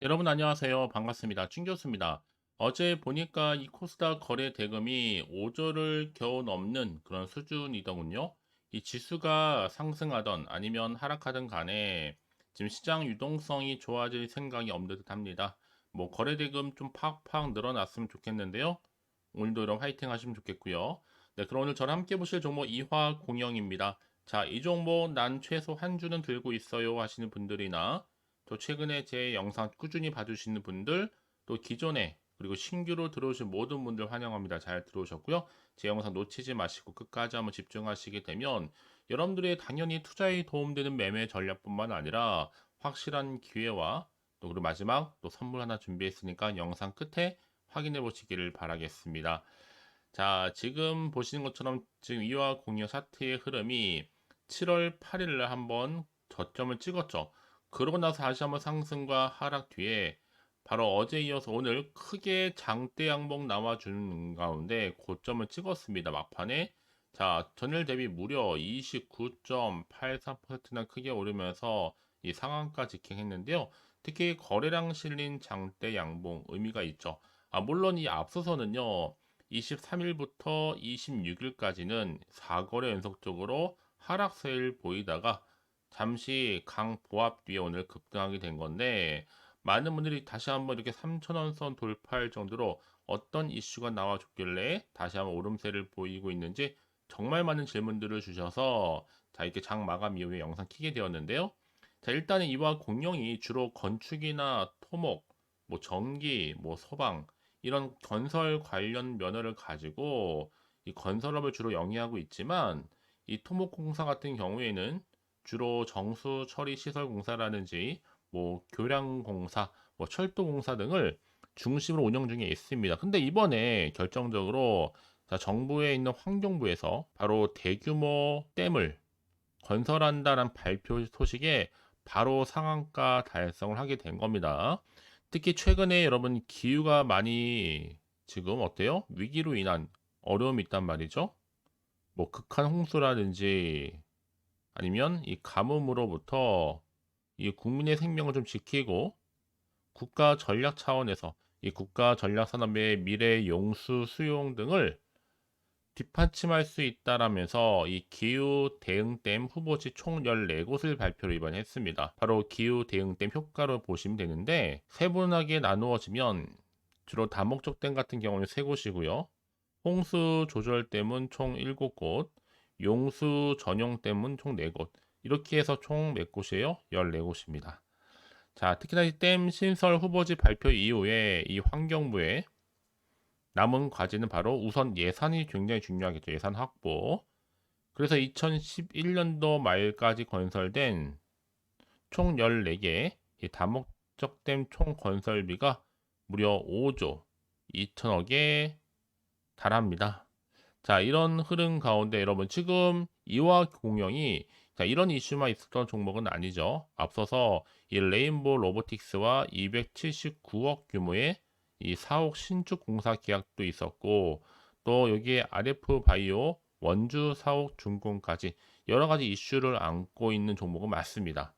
여러분 안녕하세요. 반갑습니다. 춘 교수입니다. 어제 보니까 이 코스닥 거래 대금이 5조를 겨우 넘는 그런 수준이더군요. 이 지수가 상승하던 아니면 하락하던 간에 지금 시장 유동성이 좋아질 생각이 없는 듯 합니다. 뭐 거래 대금 좀 팍팍 늘어났으면 좋겠는데요. 오늘도 이런 화이팅 하시면 좋겠고요. 네, 그럼 오늘 저랑 함께 보실 종목 이화공영입니다. 자, 이 종목 난 최소 한 주는 들고 있어요 하시는 분들이나 또 최근에 제 영상 꾸준히 봐주시는 분들, 또 기존에 그리고 신규로 들어오신 모든 분들 환영합니다. 잘 들어오셨고요. 제 영상 놓치지 마시고 끝까지 한번 집중하시게 되면 여러분들의 당연히 투자에 도움되는 매매 전략뿐만 아니라 확실한 기회와 또 그리고 마지막 또 선물 하나 준비했으니까 영상 끝에 확인해 보시기를 바라겠습니다. 자, 지금 보시는 것처럼 지금 이와 공유 차트의 흐름이 7월 8일 날 한번 저점을 찍었죠. 그러고 나서 다시 한번 상승과 하락 뒤에 바로 어제 이어서 오늘 크게 장대 양봉 나와주는 가운데 고점을 찍었습니다. 막판에 자 전일 대비 무려 29.83%나 크게 오르면서 이 상한가 직행했는데요. 특히 거래량 실린 장대 양봉 의미가 있죠. 아 물론 이 앞서서는요. 23일부터 26일까지는 4거래 연속적으로 하락세를 보이다가 잠시 강 보합 뒤에 오늘 급등하게 된 건데 많은 분들이 다시 한번 이렇게 3천원 선 돌파할 정도로 어떤 이슈가 나와줬길래 다시 한번 오름세를 보이고 있는지 정말 많은 질문들을 주셔서 자 이렇게 장 마감 이후에 영상 키게 되었는데요. 자 일단은 이와 공룡이 주로 건축이나 토목, 뭐 전기, 뭐 소방 이런 건설 관련 면허를 가지고 이 건설업을 주로 영위하고 있지만 이 토목공사 같은 경우에는 주로 정수 처리 시설 공사라든지 뭐 교량 공사, 뭐 철도 공사 등을 중심으로 운영 중에 있습니다. 근데 이번에 결정적으로 자, 정부에 있는 환경부에서 바로 대규모 댐을 건설한다는 발표 소식에 바로 상한가 달성을 하게 된 겁니다. 특히 최근에 여러분 기후가 많이 지금 어때요? 위기로 인한 어려움이 있단 말이죠. 뭐 극한 홍수라든지 아니면 이 가뭄으로부터 이 국민의 생명을 좀 지키고 국가 전략 차원에서 이 국가 전략 산업의 미래 용수 수용 등을 뒷받침할 수 있다라면서 이 기후 대응댐 후보지 총 14곳을 발표를 이번에 했습니다. 바로 기후 대응댐 효과로 보시면 되는데 세분하게 나누어지면 주로 다목적 댐 같은 경우는 3곳이고요. 홍수 조절댐은 총 7곳, 용수 전용 댐은 총 4곳. 이렇게 해서 총 몇 곳이에요? 14곳입니다. 자, 특히나 이 댐 신설 후보지 발표 이후에 이 환경부에 남은 과제는 바로 우선 예산이 굉장히 중요하겠죠. 예산 확보. 그래서 2011년도 말까지 건설된 총 14개 이 다목적 댐 총 건설비가 무려 5조 2천억에 달합니다. 자, 이런 흐름 가운데 여러분 지금 이화 공영이 자, 이런 이슈만 있었던 종목은 아니죠. 앞서서 이 레인보 로보틱스와 279억 규모의 이 4억 신축 공사 계약도 있었고 또 여기에 RF 바이오 원주 4억 준공까지 여러 가지 이슈를 안고 있는 종목은 맞습니다.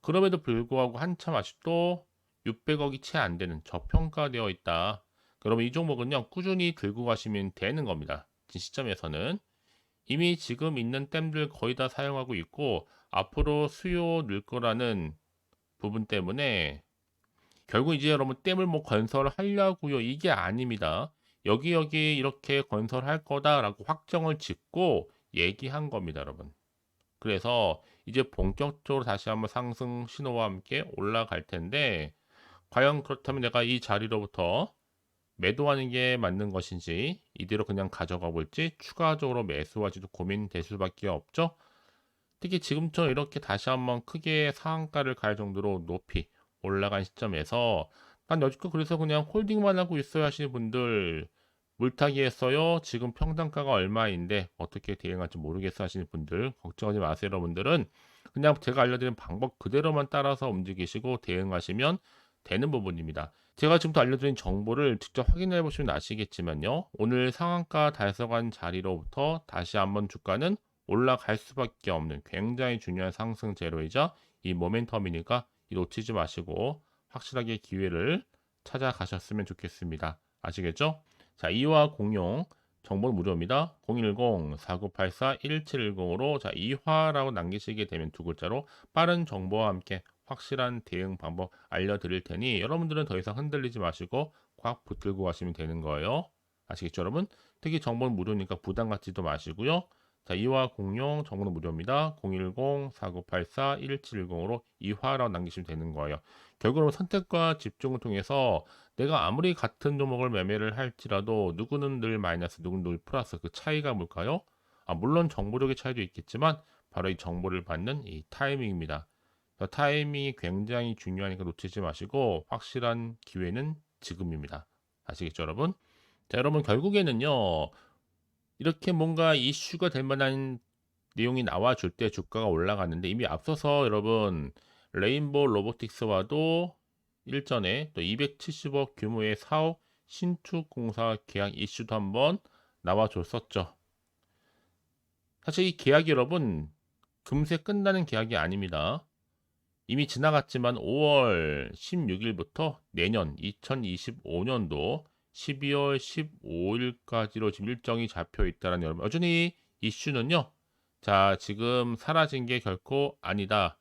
그럼에도 불구하고 한참 아직도 600억이 채 안 되는 저평가되어 있다. 그러면 이 종목은요 꾸준히 들고 가시면 되는 겁니다. 시점에서는 이미 지금 있는 댐들 거의 다 사용하고 있고 앞으로 수요 늘 거라는 부분 때문에 결국 이제 여러분 댐을 뭐 건설하려고요 이게 아닙니다. 여기 여기 이렇게 건설할 거다라고 확정을 짓고 얘기한 겁니다, 여러분. 그래서 이제 본격적으로 다시 한번 상승 신호와 함께 올라갈 텐데 과연 그렇다면 내가 이 자리로부터 매도하는 게 맞는 것인지 이대로 그냥 가져가 볼지 추가적으로 매수할지도 고민될 수밖에 없죠. 특히 지금처럼 이렇게 다시 한번 크게 상한가를 갈 정도로 높이 올라간 시점에서 난 여지껏 그래서 그냥 홀딩만 하고 있어야 하시는 분들 물타기 했어요. 지금 평단가가 얼마인데 어떻게 대응할지 모르겠어 하시는 분들 걱정하지 마세요 여러분들은 그냥 제가 알려드린 방법 그대로만 따라서 움직이시고 대응하시면 되는 부분입니다. 제가 지금부터 알려드린 정보를 직접 확인해 보시면 아시겠지만요. 오늘 상한가 달성한 자리로부터 다시 한번 주가는 올라갈 수밖에 없는 굉장히 중요한 상승 재료이자 이 모멘텀이니까 놓치지 마시고 확실하게 기회를 찾아가셨으면 좋겠습니다. 아시겠죠? 자, 이화 공용 정보는 무료입니다. 010-4984-1710으로 자, 이화라고 남기시게 되면 두 글자로 빠른 정보와 함께 확실한 대응 방법 알려드릴 테니 여러분들은 더 이상 흔들리지 마시고 꽉 붙들고 가시면 되는 거예요. 아시겠죠, 여러분? 특히 정보는 무료니까 부담 갖지도 마시고요. 자, 이화 공용 정보는 무료입니다. 010-4984-1710으로 이화라고 남기시면 되는 거예요. 결국은 선택과 집중을 통해서 내가 아무리 같은 종목을 매매를 할지라도 누구는 늘 마이너스, 누구는 늘 플러스 그 차이가 뭘까요? 아, 물론 정보력의 차이도 있겠지만 바로 이 정보를 받는 이 타이밍입니다. 타이밍이 굉장히 중요하니까 놓치지 마시고 확실한 기회는 지금입니다. 아시겠죠, 여러분? 자, 여러분 결국에는요. 이렇게 뭔가 이슈가 될 만한 내용이 나와줄 때 주가가 올라갔는데 이미 앞서서 여러분 레인보우 로보틱스와도 일전에 또 270억 규모의 사업 신축 공사 계약 이슈도 한번 나와줬었죠. 사실 이 계약이 여러분 금세 끝나는 계약이 아닙니다. 이미 지나갔지만 5월 16일부터 내년 2025년도 12월 15일까지로 지금 일정이 잡혀 있다는 여러분. 여전히 이슈는요. 자, 지금 사라진 게 결코 아니다.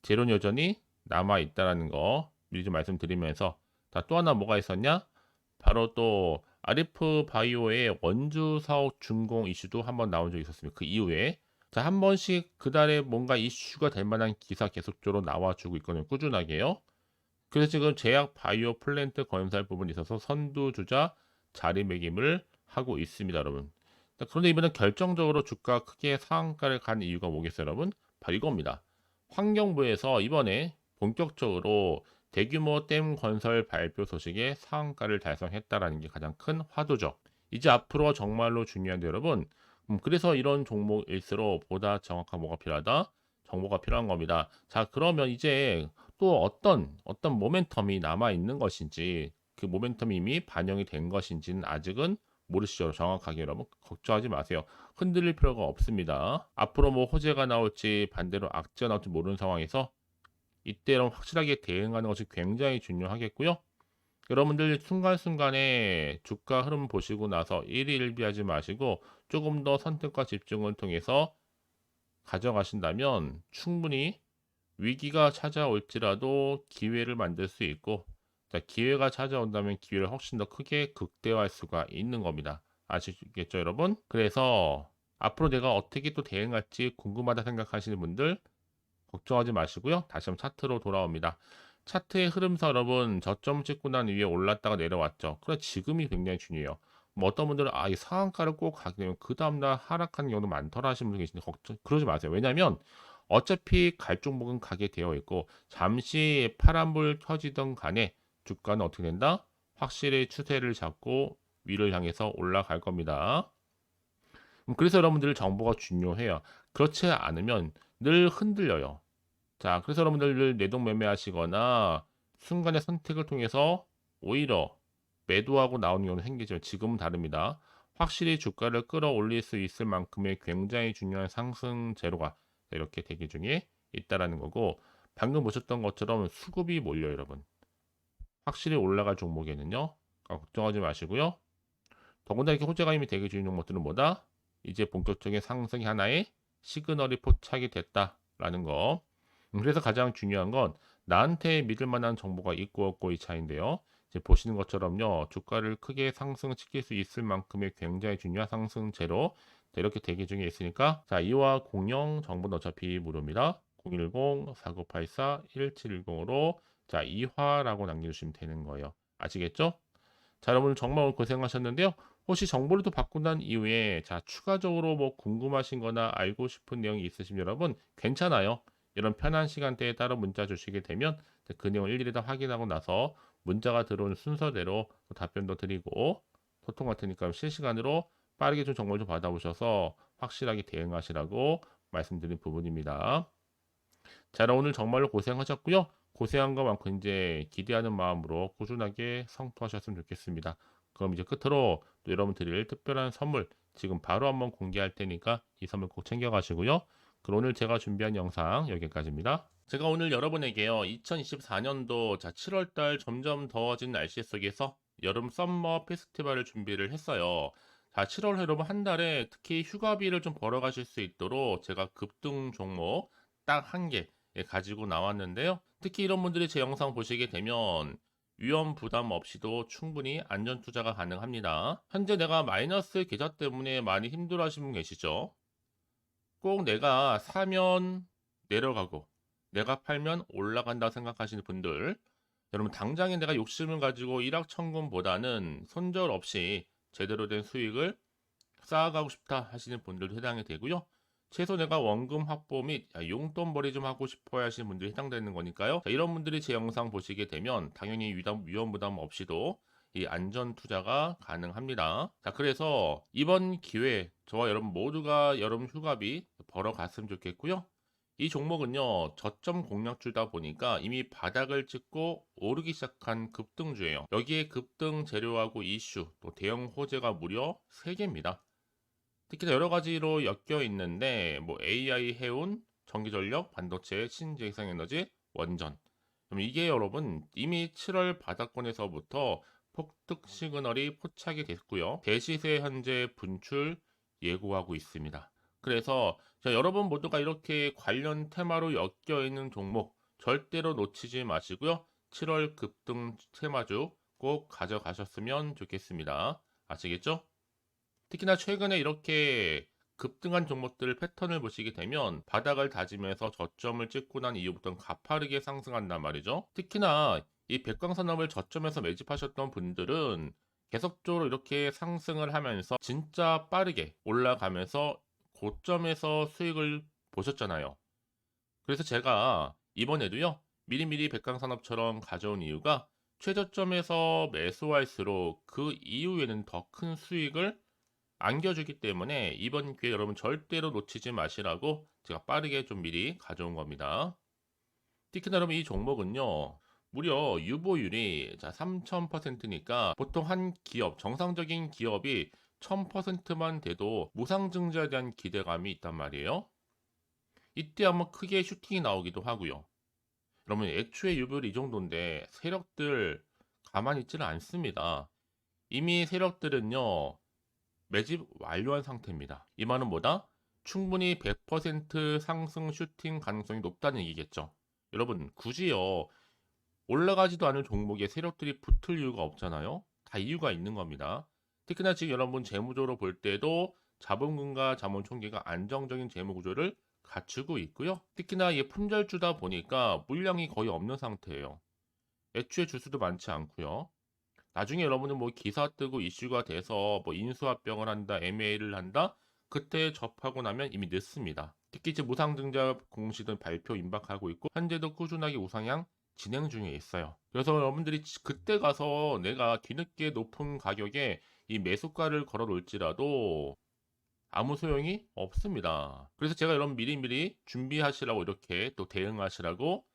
제로는 여전히 남아 있다라는 거 미리 좀 말씀드리면서 자, 또 하나 뭐가 있었냐? 바로 또 아리프 바이오의 원주 사업 준공 이슈도 한번 나온 적이 있었습니다. 그 이후에 자, 한 번씩 그달에 뭔가 이슈가 될 만한 기사 계속적으로 나와주고 있거든요. 꾸준하게요. 그래서 지금 제약 바이오 플랜트 건설 부분에 있어서 선두주자 자리매김을 하고 있습니다, 여러분. 그런데 이번엔 결정적으로 주가 크게 상한가를 간 이유가 뭐겠어요, 여러분? 바로 이겁니다. 환경부에서 이번에 본격적으로 대규모 댐 건설 발표 소식에 상한가를 달성했다라는 게 가장 큰 화두죠. 이제 앞으로 정말로 중요한데 여러분, 음, 그래서 이런 종목일수록 보다 정확한 뭐가 필요하다? 정보가 필요한 겁니다. 자, 그러면 이제 또 어떤 어떤 모멘텀이 남아 있는 것인지 그 모멘텀이 이미 반영이 된 것인지는 아직은 모르시죠. 정확하게 여러분 걱정하지 마세요. 흔들릴 필요가 없습니다. 앞으로 뭐 호재가 나올지 반대로 악재가 나올지 모르는 상황에서 이때로 확실하게 대응하는 것이 굉장히 중요하겠고요. 여러분들 순간순간에 주가 흐름 보시고 나서 일희일비하지 마시고 조금 더 선택과 집중을 통해서 가져가신다면 충분히 위기가 찾아올지라도 기회를 만들 수 있고 자, 기회가 찾아온다면 기회를 훨씬 더 크게 극대화할 수가 있는 겁니다. 아시겠죠, 여러분? 그래서 앞으로 내가 어떻게 또 대응할지 궁금하다 생각하시는 분들 걱정하지 마시고요. 다시 한번 차트로 돌아옵니다. 차트의 흐름상 여러분 저점 찍고 난 위에 올랐다가 내려왔죠. 그래 지금이 굉장히 중요해요. 뭐 어떤 분들은 아이 상한가를 꼭 가게 되면 그 다음날 하락하는 경우도 많더라 하시는 분이 계신데 걱정 그러지 마세요. 왜냐하면 어차피 갈 종목은 가게 되어 있고 잠시 파란불 켜지던 간에 주가는 어떻게 된다? 확실히 추세를 잡고 위를 향해서 올라갈 겁니다. 음, 그래서 여러분들 정보가 중요해요. 그렇지 않으면 늘 흔들려요. 자, 그래서 여러분들 늘 내동 매매하시거나 순간의 선택을 통해서 오히려 매도하고 나오는 경우는 생기지만 지금은 다릅니다. 확실히 주가를 끌어올릴 수 있을 만큼의 굉장히 중요한 상승 재료가 이렇게 대기 중에 있다라는 거고 방금 보셨던 것처럼 수급이 몰려요 여러분. 확실히 올라갈 종목에는요 걱정하지 마시고요. 더군다나 이렇게 호재가 이미 대기 중인 종목들은 뭐다? 이제 본격적인 상승이 하나의 시그널이 포착이 됐다라는 거. 음, 그래서 가장 중요한 건 나한테 믿을 만한 정보가 있고 없고 이 차인데요 이제 보시는 것처럼요 주가를 크게 상승시킬 수 있을 만큼의 굉장히 중요한 상승제로 이렇게 대기 중에 있으니까 자 이와 공영 정보는 어차피 무료입니다. 010-4984-1710으로 자 이화라고 남겨주시면 되는 거예요. 아시겠죠? 자 여러분 정말 고생하셨는데요. 혹시 정보를 또 받고 난 이후에 자 추가적으로 뭐 궁금하신 거나 알고 싶은 내용이 있으시면 여러분 괜찮아요. 이런 편한 시간대에 따로 문자 주시게 되면 그 내용을 일일이 다 확인하고 나서 문자가 들어온 순서대로 답변도 드리고 소통할 테니까 실시간으로 빠르게 좀 정보를 좀 받아보셔서 확실하게 대응하시라고 말씀드린 부분입니다. 자, 오늘 정말로 고생하셨고요. 고생한 것만큼 이제 기대하는 마음으로 꾸준하게 성토하셨으면 좋겠습니다. 그럼 이제 끝으로 또 여러분 드릴 특별한 선물 지금 바로 한번 공개할 테니까 이 선물 꼭 챙겨가시고요. 그럼 오늘 제가 준비한 영상 여기까지입니다. 제가 오늘 여러분에게요. 2024년도 자 7월 달 점점 더워진 날씨 속에서 여름 썸머 페스티벌을 준비를 했어요. 자, 7월 여러분 한 달에 특히 휴가비를 좀 벌어 가실 수 있도록 제가 급등 종목 딱 한 개 가지고 나왔는데요. 특히 이런 분들이 제 영상 보시게 되면 위험 부담 없이도 충분히 안전 투자가 가능합니다. 현재 내가 마이너스 계좌 때문에 많이 힘들어 하시는 분 계시죠? 꼭 내가 사면 내려가고 내가 팔면 올라간다 생각하시는 분들 여러분 당장에 내가 욕심을 가지고 일확천금보다는 손절 없이 제대로 된 수익을 쌓아가고 싶다 하시는 분들도 해당이 되고요. 최소 내가 원금 확보 및 용돈벌이 좀 하고 싶어 하시는 분들이 해당되는 거니까요. 자, 이런 분들이 제 영상 보시게 되면 당연히 위험 부담 없이도 이 안전 투자가 가능합니다. 자, 그래서 이번 기회에 저와 여러분 모두가 여름 휴가비 벌어 갔으면 좋겠고요. 이 종목은요, 저점 공략주다 보니까 이미 바닥을 찍고 오르기 시작한 급등주예요. 여기에 급등 재료하고 이슈, 또 대형 호재가 무려 3개입니다. 특히나 여러 가지로 엮여 있는데, 뭐 AI 해운, 전기전력, 반도체, 신재생에너지, 원전. 이게 여러분 이미 7월 바닥권에서부터 폭등 시그널이 포착이 됐고요. 대시세 현재 분출 예고하고 있습니다. 그래서 자, 여러분 모두가 이렇게 관련 테마로 엮여 있는 종목 절대로 놓치지 마시고요. 7월 급등 테마주 꼭 가져가셨으면 좋겠습니다. 아시겠죠? 특히나 최근에 이렇게 급등한 종목들 패턴을 보시게 되면 바닥을 다지면서 저점을 찍고 난 이후부터는 가파르게 상승한단 말이죠. 특히나 이 백광산업을 저점에서 매집하셨던 분들은 계속적으로 이렇게 상승을 하면서 진짜 빠르게 올라가면서 고점에서 수익을 보셨잖아요. 그래서 제가 이번에도요, 미리미리 백강산업처럼 가져온 이유가 최저점에서 매수할수록 그 이후에는 더 큰 수익을 안겨주기 때문에 이번 기회 여러분 절대로 놓치지 마시라고 제가 빠르게 좀 미리 가져온 겁니다. 특히나 여러분 이 종목은요, 무려 유보율이 자 3000%니까 보통 한 기업, 정상적인 기업이 1000%만 돼도 무상 증자에 대한 기대감이 있단 말이에요. 이때 한번 크게 슈팅이 나오기도 하고요. 여러분 애초에 유보율이 이 정도인데 세력들 가만히 있지는 않습니다. 이미 세력들은요 매집 완료한 상태입니다. 이 말은 뭐다? 충분히 100% 상승 슈팅 가능성이 높다는 얘기겠죠. 여러분 굳이요 올라가지도 않은 종목에 세력들이 붙을 이유가 없잖아요. 다 이유가 있는 겁니다. 특히나 지금 여러분 재무적으로 볼 때도 자본금과 자본 총계가 안정적인 재무 구조를 갖추고 있고요. 특히나 이 품절주다 보니까 물량이 거의 없는 상태예요. 애초에 주수도 많지 않고요. 나중에 여러분은 뭐 기사 뜨고 이슈가 돼서 뭐 인수합병을 한다, MA를 한다, 그때 접하고 나면 이미 늦습니다. 특히 이제 무상증자 공시는 발표 임박하고 있고 현재도 꾸준하게 우상향 진행 중에 있어요. 그래서 여러분들이 그때 가서 내가 뒤늦게 높은 가격에 이 매수가를 걸어 놓을지라도 아무 소용이 없습니다. 그래서 제가 여러분 미리미리 준비하시라고 이렇게 또 대응하시라고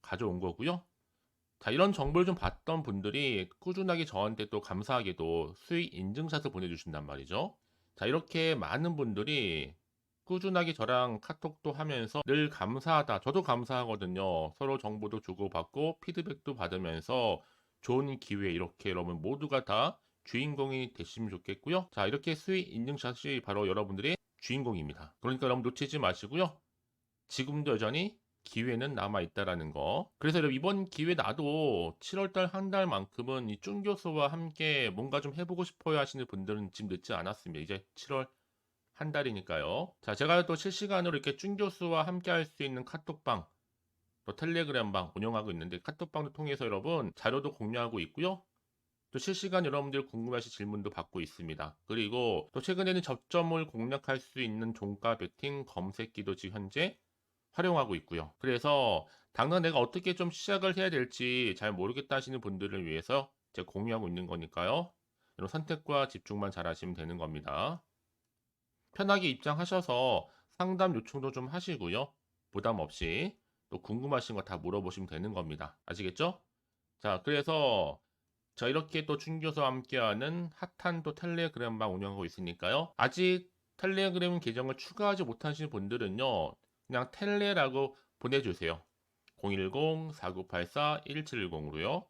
가져온 거고요. 자, 이런 정보를 좀 봤던 분들이 꾸준하게 저한테 또 감사하게도 수익 인증샷을 보내주신단 말이죠. 자, 이렇게 많은 분들이 꾸준하게 저랑 카톡도 하면서 늘 감사하다. 저도 감사하거든요. 서로 정보도 주고받고 피드백도 받으면서 좋은 기회 이렇게 여러분 모두가 다 주인공이 되시면 좋겠고요. 자, 이렇게 수익 인증샷이 바로 여러분들의 주인공입니다. 그러니까 여러분 놓치지 마시고요. 지금도 여전히 기회는 남아 있다라는 거. 그래서 여러분 이번 기회 나도 7월달 한 달만큼은 이 쭝교수와 함께 뭔가 좀 해보고 싶어요 하시는 분들은 지금 늦지 않았습니다. 이제 7월 한 달이니까요. 자, 제가 또 실시간으로 이렇게 쭝 교수와 함께 할 수 있는 카톡방, 또 텔레그램방 운영하고 있는데 카톡방을 통해서 여러분 자료도 공유하고 있고요. 또 실시간 여러분들 궁금하신 질문도 받고 있습니다. 그리고 또 최근에는 접점을 공략할 수 있는 종가 베팅 검색기도 지금 현재 활용하고 있고요. 그래서 당장 내가 어떻게 좀 시작을 해야 될지 잘 모르겠다 하시는 분들을 위해서 제가 공유하고 있는 거니까요. 이런 선택과 집중만 잘 하시면 되는 겁니다. 편하게 입장하셔서 상담 요청도 좀 하시고요. 부담 없이 또 궁금하신 거 다 물어보시면 되는 겁니다. 아시겠죠? 자, 그래서 자, 이렇게 또 준교수와 함께하는 핫한 또 텔레그램방 운영하고 있으니까요. 아직 텔레그램 계정을 추가하지 못하시는 분들은요. 그냥 텔레라고 보내주세요. 010-4984-1710으로요.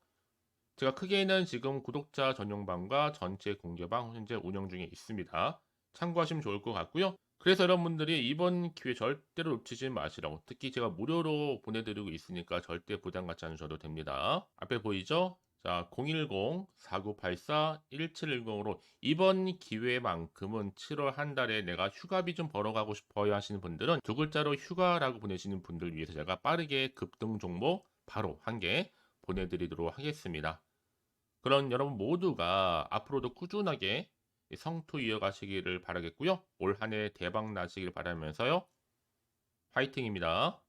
제가 크게는 지금 구독자 전용방과 전체 공개방 현재 운영 중에 있습니다. 참고하시면 좋을 것 같고요. 그래서 여러분들이 이번 기회 절대로 놓치지 마시라고 특히 제가 무료로 보내드리고 있으니까 절대 부담 갖지 않으셔도 됩니다. 앞에 보이죠? 자, 010-4984-1710으로 이번 기회만큼은 7월 한 달에 내가 휴가비 좀 벌어가고 싶어요 하시는 분들은 두 글자로 휴가라고 보내시는 분들 위해서 제가 빠르게 급등 종목 바로 한 개 보내드리도록 하겠습니다. 그런 여러분 모두가 앞으로도 꾸준하게 이 성투 이어가시기를 바라겠고요. 올 한 해 대박 나시길 바라면서요. 화이팅입니다.